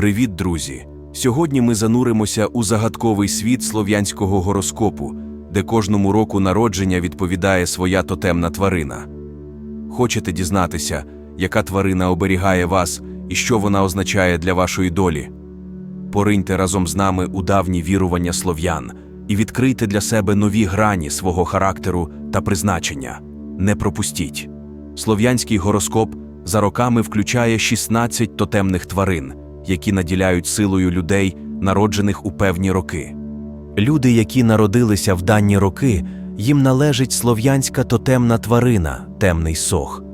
Привіт, друзі! Сьогодні ми зануримося у загадковий світ слов'янського гороскопу, де кожному року народження відповідає своя тотемна тварина. Хочете дізнатися, яка тварина оберігає вас і що вона означає для вашої долі? Пориньте разом з нами у давні вірування слов'ян і відкрийте для себе нові грані свого характеру та призначення. Не пропустіть. Слов'янський гороскоп за роками включає 16 тотемних тварин, які наділяють силою людей, народжених у певні роки. Люди, які народилися в дані роки, їм належить слов'янська тотемна тварина, темний сох.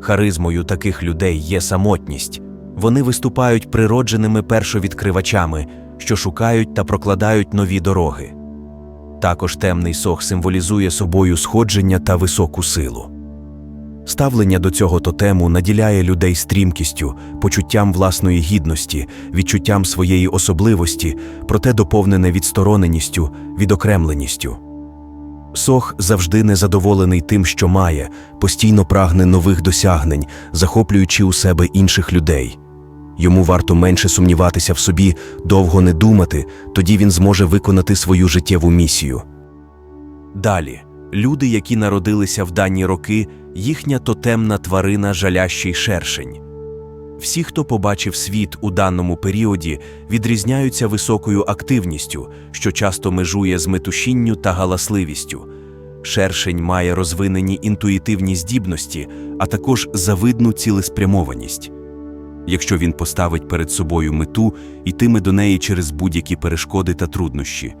Харизмою таких людей є самотність. Вони виступають природженими першовідкривачами, що шукають та прокладають нові дороги. Також темний сох символізує собою сходження та високу силу. Ставлення до цього тотему наділяє людей стрімкістю, почуттям власної гідності, відчуттям своєї особливості, проте доповнене відстороненістю, відокремленістю. Сох завжди незадоволений тим, що має, постійно прагне нових досягнень, захоплюючи у себе інших людей. Йому варто менше сумніватися в собі, довго не думати, тоді він зможе виконати свою життєву місію. Далі, люди, які народилися в дані роки, їхня тотемна тварина жалящий шершень. Всі, хто побачив світ у даному періоді, відрізняються високою активністю, що часто межує з метушінню та галасливістю. Шершень має розвинені інтуїтивні здібності, а також завидну цілеспрямованість. Якщо він поставить перед собою мету, йтиме до неї через будь-які перешкоди та труднощі.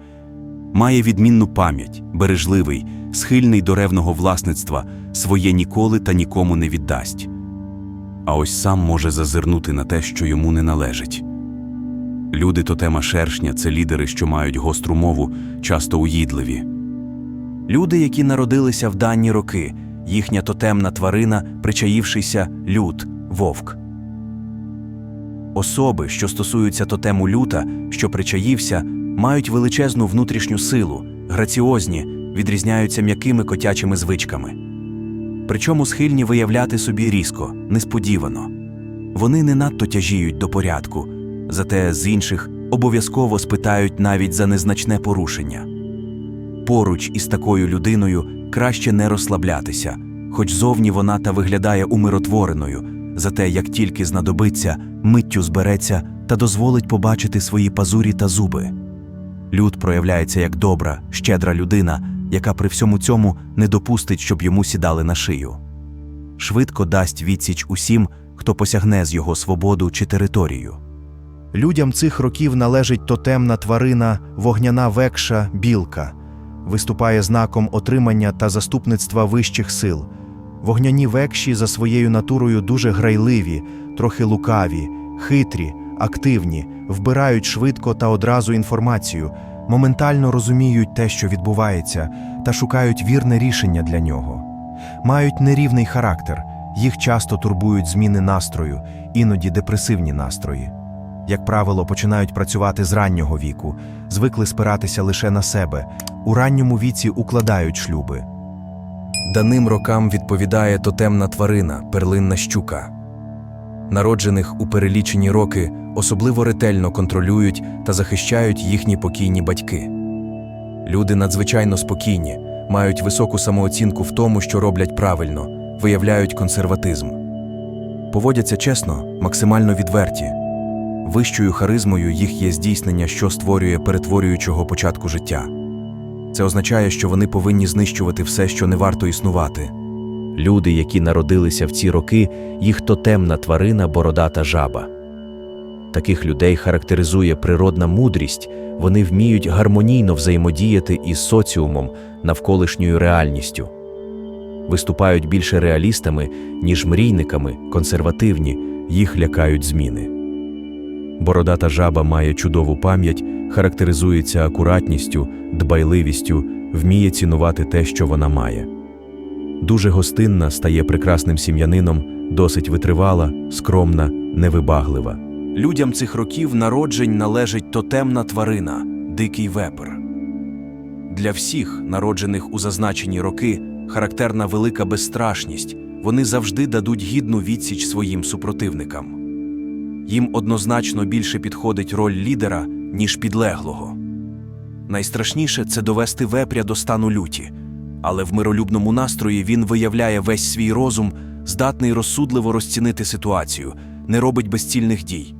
Має відмінну пам'ять, бережливий, схильний до ревного власництва, своє ніколи та нікому не віддасть. А ось сам може зазирнути на те, що йому не належить. Люди тотема шершня це лідери, що мають гостру мову, часто уїдливі. Люди, які народилися в дані роки, їхня тотемна тварина, причаївшися люд, вовк. Особи, що стосуються тотему люта, що причаївся, мають величезну внутрішню силу, граціозні, відрізняються м'якими котячими звичками. Причому схильні виявляти собі різко, несподівано. Вони не надто тяжіють до порядку, зате з інших обов'язково спитають навіть за незначне порушення. Поруч із такою людиною краще не розслаблятися, хоч зовні вона та виглядає умиротвореною, зате як тільки знадобиться, миттю збереться та дозволить побачити свої пазурі та зуби. Люд проявляється як добра, щедра людина, яка при всьому цьому не допустить, щоб йому сідали на шию. Швидко дасть відсіч усім, хто посягне з його свободу чи територію. Людям цих років належить тотемна тварина вогняна векша білка, виступає знаком отримання та заступництва вищих сил. Вогняні векші за своєю натурою дуже грайливі, трохи лукаві, хитрі, активні, вбирають швидко та одразу інформацію, моментально розуміють те, що відбувається, та шукають вірне рішення для нього. Мають нерівний характер, їх часто турбують зміни настрою, іноді депресивні настрої. Як правило, починають працювати з раннього віку, звикли спиратися лише на себе, у ранньому віці укладають шлюби. Даним рокам відповідає тотемна тварина, перлинна щука. Народжених у перелічені роки особливо ретельно контролюють та захищають їхні покійні батьки. Люди надзвичайно спокійні, мають високу самооцінку в тому, що роблять правильно, виявляють консерватизм. Поводяться чесно, максимально відверті. Вищою харизмою їх є здійснення, що створює перетворюючого початку життя. Це означає, що вони повинні знищувати все, що не варто існувати. Люди, які народилися в ці роки, їх тотемна тварина бородата жаба. Таких людей характеризує природна мудрість, вони вміють гармонійно взаємодіяти із соціумом, навколишньою реальністю. Виступають більше реалістами, ніж мрійниками, консервативні, їх лякають зміни. Бородата жаба має чудову пам'ять, характеризується акуратністю, дбайливістю, вміє цінувати те, що вона має. Дуже гостинна стає прекрасним сім'янином, досить витривала, скромна, невибаглива. Людям цих років народжень належить тотемна тварина дикий вепер. Для всіх, народжених у зазначені роки, характерна велика безстрашність, вони завжди дадуть гідну відсіч своїм супротивникам. Їм однозначно більше підходить роль лідера, ніж підлеглого. Найстрашніше це довести вепря до стану люті, але в миролюбному настрої він виявляє весь свій розум, здатний розсудливо розцінити ситуацію, не робить безцільних дій.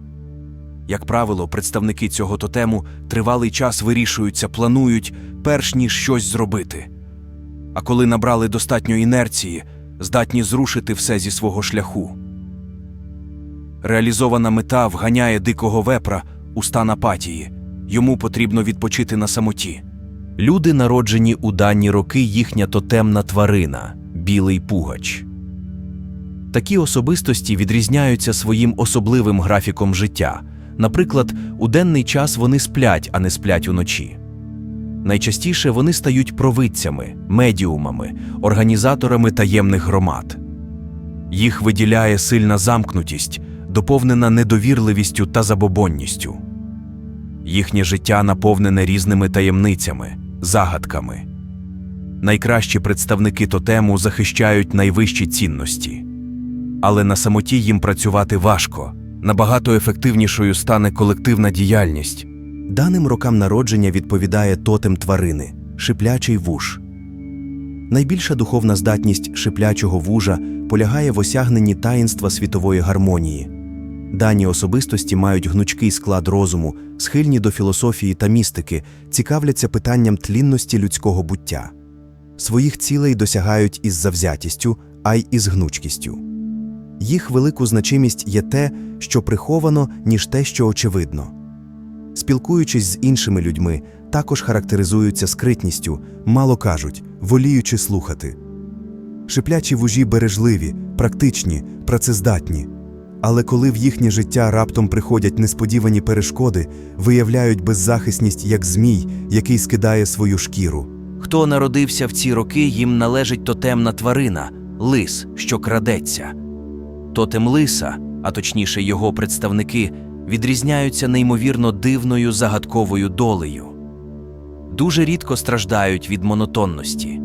Як правило, представники цього тотему тривалий час вирішуються, планують, перш ніж щось зробити. А коли набрали достатньо інерції, здатні зрушити все зі свого шляху. Реалізована мета вганяє дикого вепра у стан апатії. Йому потрібно відпочити на самоті. Люди, народжені у дані роки, їхня тотемна тварина білий пугач. Такі особистості відрізняються своїм особливим графіком життя. Наприклад, у денний час вони сплять, а не сплять уночі. Найчастіше вони стають провидцями, медіумами, організаторами таємних громад. Їх виділяє сильна замкнутість, доповнена недовірливістю та забобонністю. Їхнє життя наповнене різними таємницями, загадками. Найкращі представники тотему захищають найвищі цінності. Але на самоті їм працювати важко, набагато ефективнішою стане колективна діяльність. Даним рокам народження відповідає тотем тварини шиплячий вуж. Найбільша духовна здатність шиплячого вужа полягає в осягненні таїнства світової гармонії. Дані особистості мають гнучкий склад розуму, схильні до філософії та містики, цікавляться питанням тлінності людського буття. Своїх цілей досягають із завзятістю, а й із гнучкістю. Їх велику значимість є те, що приховано, ніж те, що очевидно. Спілкуючись з іншими людьми, також характеризуються скритністю, мало кажуть, воліючи слухати. Шиплячі вужі бережливі, практичні, працездатні. Але коли в їхнє життя раптом приходять несподівані перешкоди, виявляють беззахисність як змій, який скидає свою шкіру. Хто народився в ці роки, їм належить тотемна тварина лис, що крадеться. Тотем лиса, а точніше його представники, відрізняються неймовірно дивною загадковою долею. Дуже рідко страждають від монотонності.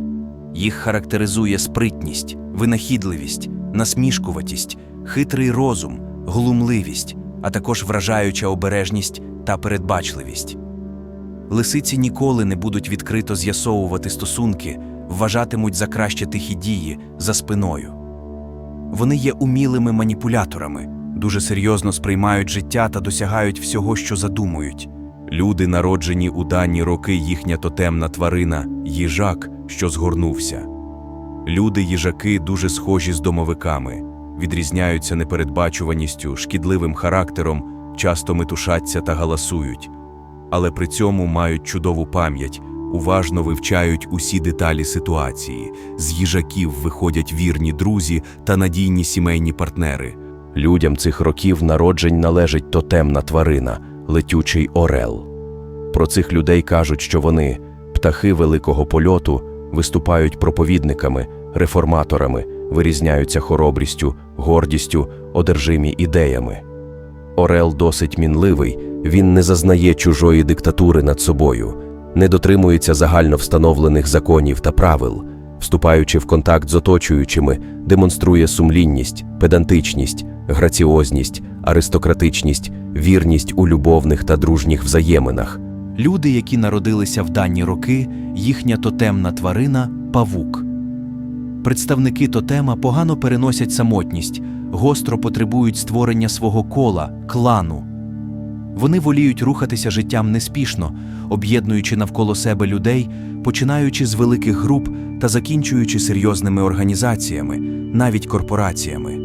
Їх характеризує спритність, винахідливість, насмішкуватість, хитрий розум, глумливість, а також вражаюча обережність та передбачливість. Лисиці ніколи не будуть відкрито з'ясовувати стосунки, вважатимуть за краще тихі дії за спиною. Вони є умілими маніпуляторами, дуже серйозно сприймають життя та досягають всього, що задумують. Люди, народжені у дані роки, їхня тотемна тварина їжак, що згорнувся. Люди їжаки дуже схожі з домовиками, відрізняються непередбачуваністю, шкідливим характером, часто метушаться та галасують, але при цьому мають чудову пам'ять, уважно вивчають усі деталі ситуації. З їжаків виходять вірні друзі та надійні сімейні партнери. Людям цих років народжень належить тотемна тварина летючий орел. Про цих людей кажуть, що вони птахи великого польоту, виступають проповідниками, реформаторами, вирізняються хоробрістю, гордістю, одержимі ідеями. Орел досить мінливий, він не зазнає чужої диктатури над собою, не дотримується загально встановлених законів та правил, вступаючи в контакт з оточуючими, демонструє сумлінність, педантичність, граціозність, аристократичність, вірність у любовних та дружніх взаєминах. Люди, які народилися в дані роки, їхня тотемна тварина павук. Представники тотема погано переносять самотність, гостро потребують створення свого кола, клану. Вони воліють рухатися життям неспішно, об'єднуючи навколо себе людей, починаючи з великих груп та закінчуючи серйозними організаціями, навіть корпораціями.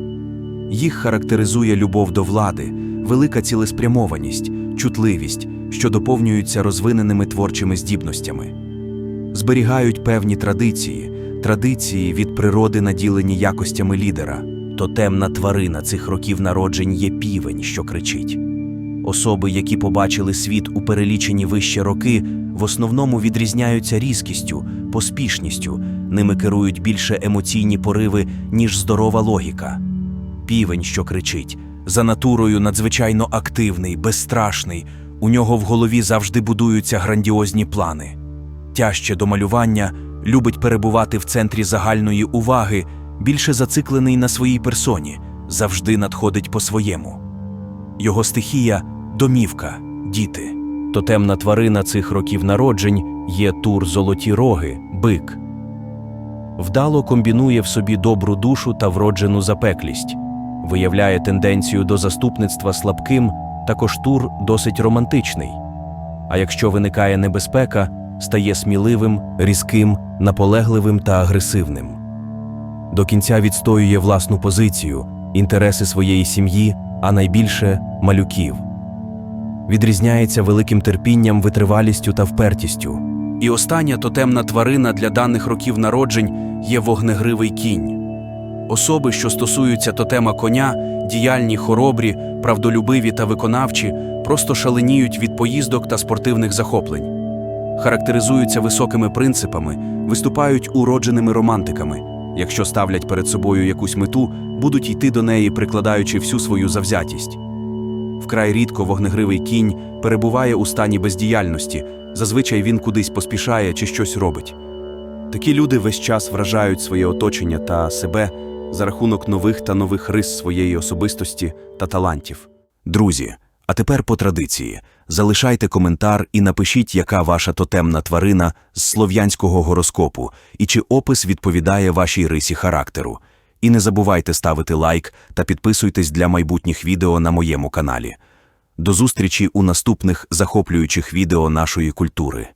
Їх характеризує любов до влади, велика цілеспрямованість, чутливість, що доповнюються розвиненими творчими здібностями. Зберігають певні традиції, традиції від природи наділені якостями лідера. Тотемна тварина цих років народжень є півень, що кричить. Особи, які побачили світ у перелічені вище роки, в основному відрізняються різкістю, поспішністю, ними керують більше емоційні пориви, ніж здорова логіка. Півень, що кричить, за натурою надзвичайно активний, безстрашний, у нього в голові завжди будуються грандіозні плани. Тяжче до малювання, любить перебувати в центрі загальної уваги, більше зациклений на своїй персоні, завжди надходить по своєму. Його стихія домівка, діти. Тотемна тварина цих років народжень є тур золоті роги, бик. Вдало комбінує в собі добру душу та вроджену запеклість, виявляє тенденцію до заступництва слабким, також тур досить романтичний. А якщо виникає небезпека, стає сміливим, різким, наполегливим та агресивним. До кінця відстоює власну позицію, інтереси своєї сім'ї, а найбільше малюків відрізняється великим терпінням, витривалістю та впертістю. І остання тотемна тварина для даних років народжень є вогнегривий кінь. Особи, що стосуються тотема коня, діяльні, хоробрі, правдолюбиві та виконавчі, просто шаленіють від поїздок та спортивних захоплень. Характеризуються високими принципами, виступають уродженими романтиками. Якщо ставлять перед собою якусь мету, будуть йти до неї, прикладаючи всю свою завзятість. Вкрай рідко вогнегривий кінь перебуває у стані бездіяльності, зазвичай він кудись поспішає чи щось робить. Такі люди весь час вражають своє оточення та себе за рахунок нових та нових рис своєї особистості та талантів. Друзі, а тепер по традиції залишайте коментар і напишіть, яка ваша тотемна тварина з слов'янського гороскопу і чи опис відповідає вашій рисі характеру. І не забувайте ставити лайк та підписуйтесь для майбутніх відео на моєму каналі. До зустрічі у наступних захоплюючих відео нашої культури.